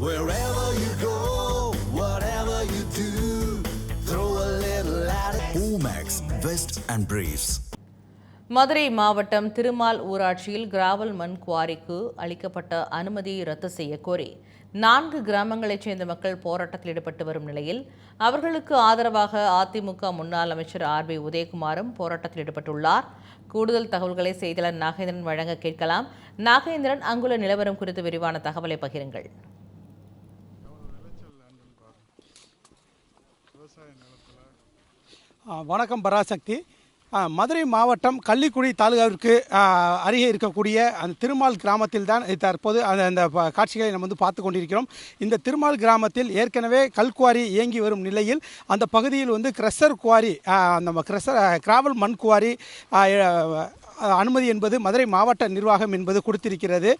Wherever you go, whatever you do, throw a little at it. Omax, Vest and Briefs. Madurai மாவட்டம் திருமால் ஊராட்சியில் gravel மண் குவாரிக்கு அளிக்கப்பட்ட அனுமதியை ரத்து செய்ய கோரி நான்கு கிராமங்களைச் சேர்ந்த மக்கள் போராட்டத்தில் ஈடுபட்டு வரும் நிலையில் அவர்களுக்கு ஆதரவாக அதிமுக முன்னாள் அமைச்சர் ஆர் பி உதயகுமாரும் போராட்டத்தில் ஈடுபட்டுள்ளார் கூடுதல் தகவல்களை செய்தியாளர் நாகேந்திரன் வழங்க கேட்கலாம் நாகேந்திரன் அங்குள்ள நிலவரம் குறித்து விரிவான தகவலை பகிருங்கள் வணக்கம் பராசக்தி. மதுரை மாவட்டம் கள்ளிக்குடி தாலுகாவிற்கு அருகே இருக்கக்கூடிய அந்த திருமால் கிராமத்தில் தான் தற்போது அந்த அந்த காட்சிகளை நம்ம வந்து பார்த்து கொண்டிருக்கிறோம். இந்த திருமால் கிராமத்தில் ஏற்கனவே கல்குவாரி இயங்கி வரும் நிலையில் அந்த பகுதியில் வந்து கிரஷர் குவாரி அந்த நம்ம கிரஷர் கிராவல் மண் குவாரி அனுமதி என்பது மதுரை மாவட்ட நிர்வாகம் என்பது கொடுத்திருக்கிறது.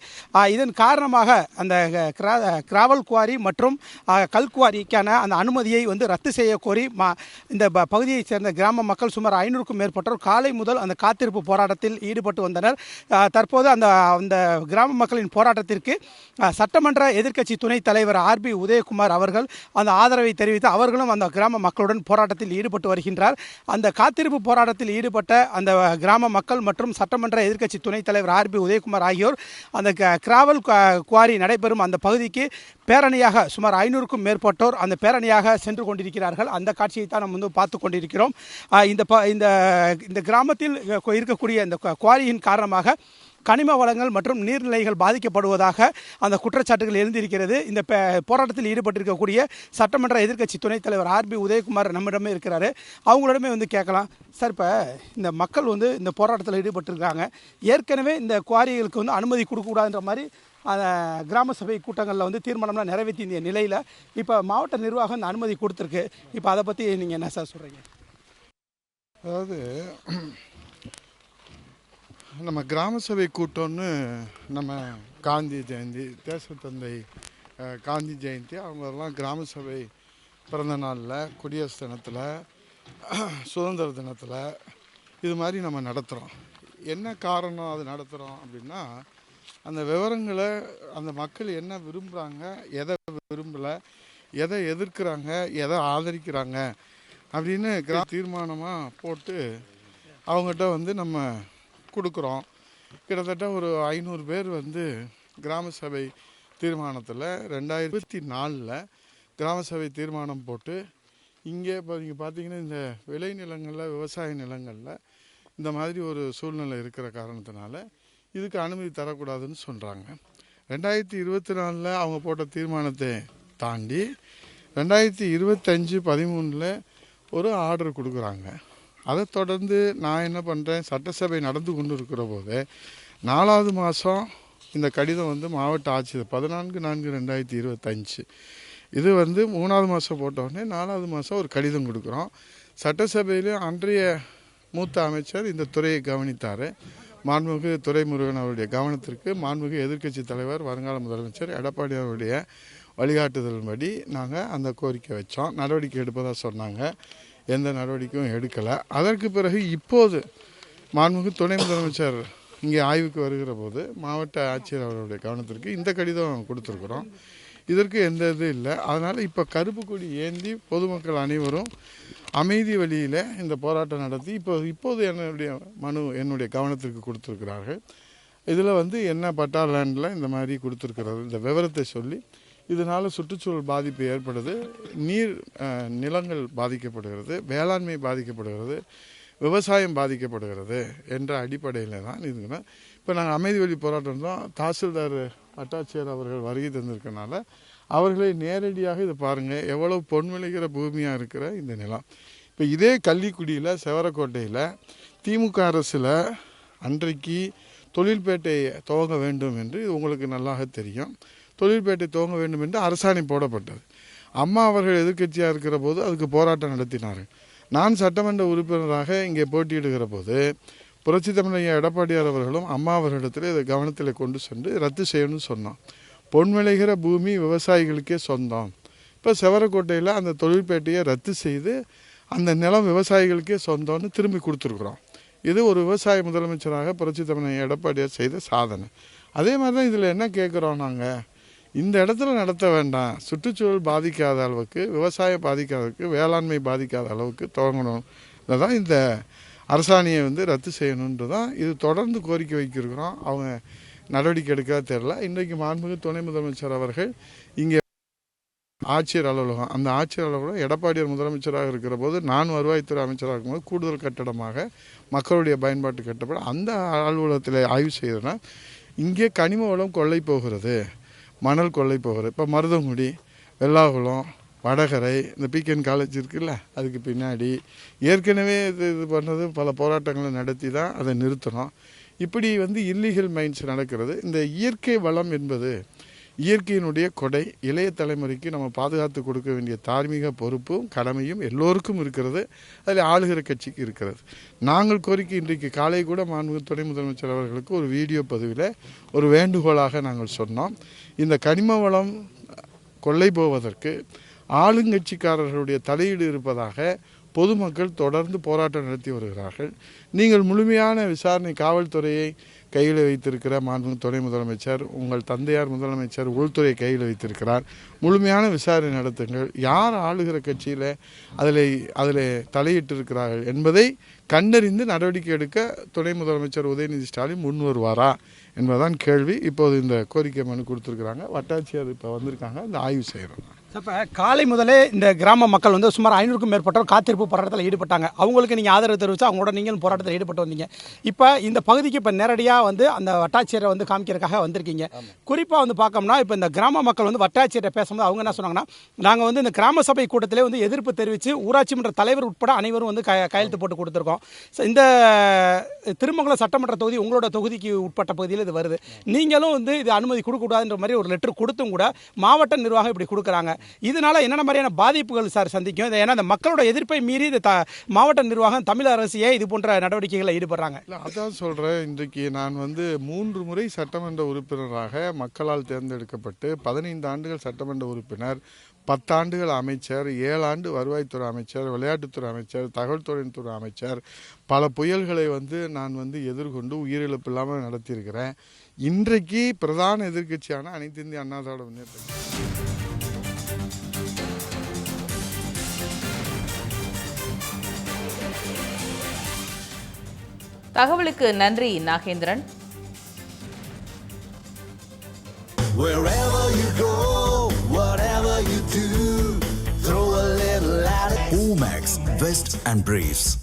இதன் காரணமாக அந்த கிரா- கிராவல் குவாரி மற்றும் கல்குவாரிக்கான அந்த அனுமதியை வந்து ரத்து செய்ய கோரி மா இந்த ப- பகுதியைச் சேர்ந்த கிராம மக்கள் சுமார் ஐநூறுக்கும் மேற்பட்டோர் காலை முதல் அந்த காத்திருப்பு போராட்டத்தில் ஈடுபட்டு வந்தனர். தற்போது அந்த அந்த கிராம மக்களின் போராட்டத்திற்கு சட்டமன்ற எதிர்க்கட்சி துணைத் தலைவர் ஆர்பி உதயகுமார் அவர்கள் அந்த ஆதரவை தெரிவித்து அவர்களும் அந்த கிராம மக்களுடன் போராட்டத்தில் ஈடுபட்டு வருகின்றார். அந்த காத்திருப்பு போராட்டத்தில் ஈடுபட்ட அந்த கிராம மக்கள் மற்றும் சட்டமன்ற எதிர்க்கட்சி துணைத் தலைவர் ஆர்பி உதயகுமார் ஆகியோர் அந்த கிராவல் குவாரி நடைபெறும் அந்த பகுதிக்கு பேரணியாக சுமார் ஐநூறுக்கும் மேற்பட்டோர் அந்த பேரணியாக சென்று கொண்டிருக்கிறார்கள். அந்த காட்சியை தான் நம்ம வந்து பார்த்து கொண்டிருக்கிறோம். இந்த ப இந்த இந்த கிராமத்தில் இருக்கக்கூடிய இந்த கு- குவாரியின் காரணமாக கனிம வளங்கள் மற்றும் நீர்நிலைகள் பாதிக்கப்படுவதாக அந்த குற்றச்சாட்டுகள் எழுந்திருக்கிறது. இந்த போராட்டத்தில் ஈடுபட்டிருக்கக்கூடிய சட்டமன்ற எதிர்க்கட்சி துணைத் தலைவர் ஆர்பி உதயகுமார் நம்மிடமே இருக்கிறாரு. அவங்களிடமே வந்து கேட்கலாம். சார் இப்போ இந்த மக்கள் வந்து இந்த போராட்டத்தில் ஈடுபட்டிருக்காங்க. ஏற்கனவே இந்த குவாரிகளுக்கு வந்து அனுமதி கொடுக்கக்கூடாதுன்ற மாதிரி அந்த கிராம சபை கூட்டங்களில் வந்து தீர்மானம்லாம் நிறைவேற்றிய நிலையில் இப்போ மாவட்ட நிர்வாகம் இந்த அனுமதி கொடுத்துருக்கு. இப்போ அதை பற்றி நீங்கள் என்ன சார் சொல்கிறீங்க அதாவது நம்ம கிராம சபை கூட்டம்னு நம்ம காந்தி ஜெயந்தி தேசத்தந்தை காந்தி ஜெயந்தி அவங்களெல்லாம் கிராம சபை பிறந்த நாளில் குடியரசு தினத்தில் சுதந்திர தினத்தில் இது மாதிரி நம்ம நடத்துகிறோம் என்ன காரணம் அது நடத்துகிறோம் அப்படின்னா அந்த விவரங்களை அந்த மக்கள் என்ன விரும்புகிறாங்க எதை விரும்பலை எதை எதிர்க்கிறாங்க எதை ஆதரிக்கிறாங்க அப்படின்னு கிரா தீர்மானமாக போட்டு அவங்ககிட்ட வந்து நம்ம கொடுக்குறோம். கிட்டத்தட்ட ஒரு ஐநூறு பேர் வந்து கிராம சபை தீர்மானத்தில் ரெண்டாயிரத்தி நாலில் கிராம சபை தீர்மானம் போட்டு இங்கே இப்போ நீங்கள் பார்த்தீங்கன்னா இந்த விளைநிலங்களில் விவசாய நிலங்களில் இந்த மாதிரி ஒரு சூழ்நிலை இருக்கிற காரணத்தினால இதுக்கு அனுமதி தரக்கூடாதுன்னு சொல்கிறாங்க ரெண்டாயிரத்தி இருபத்தி நாலில் அவங்க போட்ட தீர்மானத்தை தாண்டி ரெண்டாயிரத்தி இருபத்தஞ்சி பதிமூணில் ஒரு ஆர்டர் கொடுக்குறாங்க. அதை தொடர்ந்து நான் என்ன பண்ணுறேன் சட்டசபை நடந்து கொண்டு இருக்கிற போது நாலாவது மாதம் இந்த கடிதம் வந்து மாவட்ட ஆட்சியர் பதினான்கு நான்கு ரெண்டாயிரத்தி இருபத்தஞ்சு. இது வந்து மூணாவது மாதம் போட்டோடனே நாலாவது மாதம் ஒரு கடிதம் கொடுக்குறோம். சட்டசபையில் அன்றைய மூத்த அமைச்சர் இந்த துறையை கவனித்தார். மாண்புமிகு துறைமுருகன் அவருடைய கவனத்திற்கு மாண்புமிகு எதிர்க்கட்சி தலைவர் வருங்கால முதலமைச்சர் எடப்பாடி அவருடைய வழிகாட்டுதலின்படி நாங்கள் அந்த கோரிக்கை வச்சோம். நடவடிக்கை எடுப்பதாக சொன்னாங்க. எந்த நடவடிக்கையும் எடுக்கலை. அதற்கு பிறகு இப்போது மாண்புமிகு துணை முதலமைச்சர் இங்கே ஆய்வுக்கு வருகிற போது மாவட்ட ஆட்சியர் அவருடைய கவனத்திற்கு இந்த கடிதம் கொடுத்துருக்குறோம். இதற்கு எந்த இது இல்லை. அதனால் இப்போ கருப்பு கொடி ஏந்தி பொதுமக்கள் அனைவரும் அமைதி வழியில் இந்த போராட்டம் நடத்தி இப்போ இப்போது என்னுடைய மனு என்னுடைய கவனத்திற்கு கொடுத்துருக்கிறார்கள். இதில் வந்து என்ன பட்டா லேண்டில் இந்த மாதிரி கொடுத்துருக்கிறது. இந்த விவரத்தை சொல்லி இதனால் சுற்றுச்சூழல் பாதிப்பு ஏற்படுது நீர் நிலங்கள் பாதிக்கப்படுகிறது வேளாண்மை பாதிக்கப்படுகிறது விவசாயம் பாதிக்கப்படுகிறது என்ற அடிப்படையில் தான் இதுனா இப்போ நாங்கள் அமைதி வழி போராட்டம் தான் தாசில்தார் அட்டாச்சியர் அவர்கள் வருகை தந்திருக்கனால அவர்களை நேரடியாக இதை பாருங்கள் எவ்வளோ பொன் விளைகிற பூமியாக இருக்கிற இந்த நிலம். இப்போ இதே கள்ளிக்குடியில் செவரக்கோட்டையில் திமுக அரசில் அன்றைக்கு தொழில்பேட்டை துவங்க வேண்டும் என்று இது உங்களுக்கு நல்லாக தெரியும். தொழில்பேட்டை துவங்க வேண்டும் என்று அரசாணை போடப்பட்டது. அம்மா அவர்கள் எதிர்க்கட்சியாக இருக்கிற போது அதுக்கு போராட்டம் நடத்தினார்கள். நான் சட்டமன்ற உறுப்பினராக இங்கே போட்டியிடுகிற போது புரட்சி தமிழக எடப்பாடியார் அவர்களும் அம்மா அவர்களிடத்தில் இதை கவனத்தில் கொண்டு சென்று ரத்து செய்யணும்னு சொன்னோம் பொன் விளைகிற பூமி விவசாயிகளுக்கே சொந்தம். இப்போ செவரக்கோட்டையில் அந்த தொழில்பேட்டையை ரத்து செய்து அந்த நிலம் விவசாயிகளுக்கே சொந்தம்னு திரும்பி கொடுத்துருக்குறோம். இது ஒரு விவசாய முதலமைச்சராக புரட்சி தமிழன் எடப்பாடியார் செய்த சாதனை. அதே மாதிரி தான் இதில் என்ன கேட்குறோம் நாங்கள் இந்த இடத்துல நடத்த வேண்டாம். சுற்றுச்சூழல் பாதிக்காத அளவுக்கு விவசாயம் பாதிக்காத அளவுக்கு வேளாண்மை பாதிக்காத அளவுக்கு துவங்கணும் தான் இந்த அரசாணையை வந்து ரத்து செய்யணுன்றது தான் இது தொடர்ந்து கோரிக்கை வைக்கிறோம் அவங்க நடவடிக்கை எடுக்காத தெரில இன்றைக்கு மாண்புமிகு துணை முதலமைச்சர் அவர்கள் இங்கே ஆட்சியர் அலுவலகம். அந்த ஆட்சியர் அலுவலகம் எடப்பாடியார் முதலமைச்சராக இருக்கிற போது நான் வருவாய்த்துறை அமைச்சராக இருக்கும்போது கூடுதல் கட்டடமாக மக்களுடைய பயன்பாட்டு கட்டப்பட அந்த அலுவலகத்தில் ஆய்வு செய்தோன்னா இங்கே கனிம வளம் கொள்ளை போகிறது. மணல் கொள்ளை போகிறது. இப்போ மருதங்குடி வெள்ளாகுளம் வடகரை இந்த பிகேஎன் காலேஜ் இருக்குல்ல அதுக்கு பின்னாடி ஏற்கனவே இது இது பண்ணது பல போராட்டங்களை நடத்தி தான் அதை நிறுத்தணும். இப்படி வந்து இல்லீகல் மைன்ஸ் நடக்கிறது. இந்த இயற்கை வளம் என்பது இயற்கையினுடைய கொடை இளைய தலைமுறைக்கு நம்ம பாதுகாத்து கொடுக்க வேண்டிய தார்மீக பொறுப்பும் கடமையும் எல்லோருக்கும் இருக்கிறது. அதில் ஆளுகிற கட்சிக்கு இருக்கிறது. நாங்கள் கோரிக்கை இன்றைக்கு காலை கூட மாண்பு துணை முதலமைச்சர் அவர்களுக்கு ஒரு வீடியோ பதிவில் ஒரு வேண்டுகோளாக நாங்கள் சொன்னோம். இந்த கனிம வளம் கொள்ளை போவதற்கு ஆளுங்கட்சிக்காரர்களுடைய தலையீடு இருப்பதாக பொதுமக்கள் தொடர்ந்து போராட்டம் நடத்தி வருகிறார்கள். நீங்கள் முழுமையான விசாரணை காவல்துறையை கையில் வைத்திருக்கிற மாண்பு துணை முதலமைச்சர் உங்கள் தந்தையார் முதலமைச்சர் உள்துறை கையில் வைத்திருக்கிறார். முழுமையான விசாரணை நடத்துங்கள். யார் ஆளுகிற கட்சியில் அதில் அதில் தலையிட்டிருக்கிறார்கள் என்பதை கண்டறிந்து நடவடிக்கை எடுக்க துணை முதலமைச்சர் உதயநிதி ஸ்டாலின் முன் வருவாரா என்பதுதான் கேள்வி. இப்போது இந்த கோரிக்கை மனு கொடுத்துருக்குறாங்க. வட்டாட்சியர் இப்போ வந்திருக்காங்க. இந்த ஆய்வு செய்கிறோம் இப்போ காலை முதலே இந்த கிராம மக்கள் வந்து சுமார் ஐநூறுக்கும் மேற்பட்டோர் காத்திருப்பு போராட்டத்தில் ஈடுபட்டாங்க. அவங்களுக்கு நீங்கள் ஆதரவு தெரிவித்து அவங்களோட நீங்களும் போராட்டத்தில் ஈடுபட்டு வந்தீங்க. இப்போ இந்த பகுதிக்கு இப்போ நேரடியாக வந்து அந்த வட்டாட்சியரை வந்து காமிக்கிறதுக்காக வந்திருக்கீங்க. குறிப்பாக வந்து பார்க்கோம்னா இப்போ இந்த கிராம மக்கள் வந்து வட்டாட்சியரை பேசும்போது அவங்க என்ன சொன்னாங்கன்னா நாங்கள் வந்து இந்த கிராம சபை கூட்டத்திலே வந்து எதிர்ப்பு தெரிவித்து ஊராட்சி மன்ற தலைவர் உட்பட அனைவரும் வந்து க கையெழுத்து போட்டு கொடுத்துருக்கோம். இந்த திருமங்கலம் சட்டமன்ற தொகுதி உங்களோட தொகுதிக்கு உட்பட்ட பகுதியில் இது வருது. நீங்களும் வந்து இது அனுமதி கொடுக்கக்கூடாதுன்ற மாதிரி ஒரு லெட்டர் கொடுத்தும் கூட மாவட்ட நிர்வாகம் இப்படி கொடுக்குறாங்க. இதனால என்னென்ன மாதிரியான பாதிப்புகள் சார் சந்திக்கும்? ஏன்னா இந்த மக்களோட எதிர்ப்பை மீறி இந்த த மாவட்ட நிர்வாகம் தமிழ் அரசு ஏன் இது போன்ற நடவடிக்கைகளை ஈடுபடுறாங்க? இல்லை அதான் சொல்கிறேன் இன்றைக்கு நான் வந்து மூன்று முறை சட்டமன்ற உறுப்பினராக மக்களால் தேர்ந்தெடுக்கப்பட்டு பதினைந்து ஆண்டுகள் சட்டமன்ற உறுப்பினர் பத்தாண்டுகள் அமைச்சர் ஏழாண்டு வருவாய்த்துறை அமைச்சர் விளையாட்டுத்துறை அமைச்சர் தகவல் தொழில்துறை அமைச்சர். பல புயல்களை வந்து நான் வந்து எதிர்கொண்டு உயிரிழப்பு இல்லாமல் நடத்தியிருக்கிறேன். இன்றைக்கு பிரதான எதிர்க்கட்சியான அனைத்து இந்திய அண்ணா திராவிட முன்னேற்ற தகவலுக்கு நன்றி Nagendran Wherever you go, whatever you do, throw a little at it. Omax, Vest and Briefs.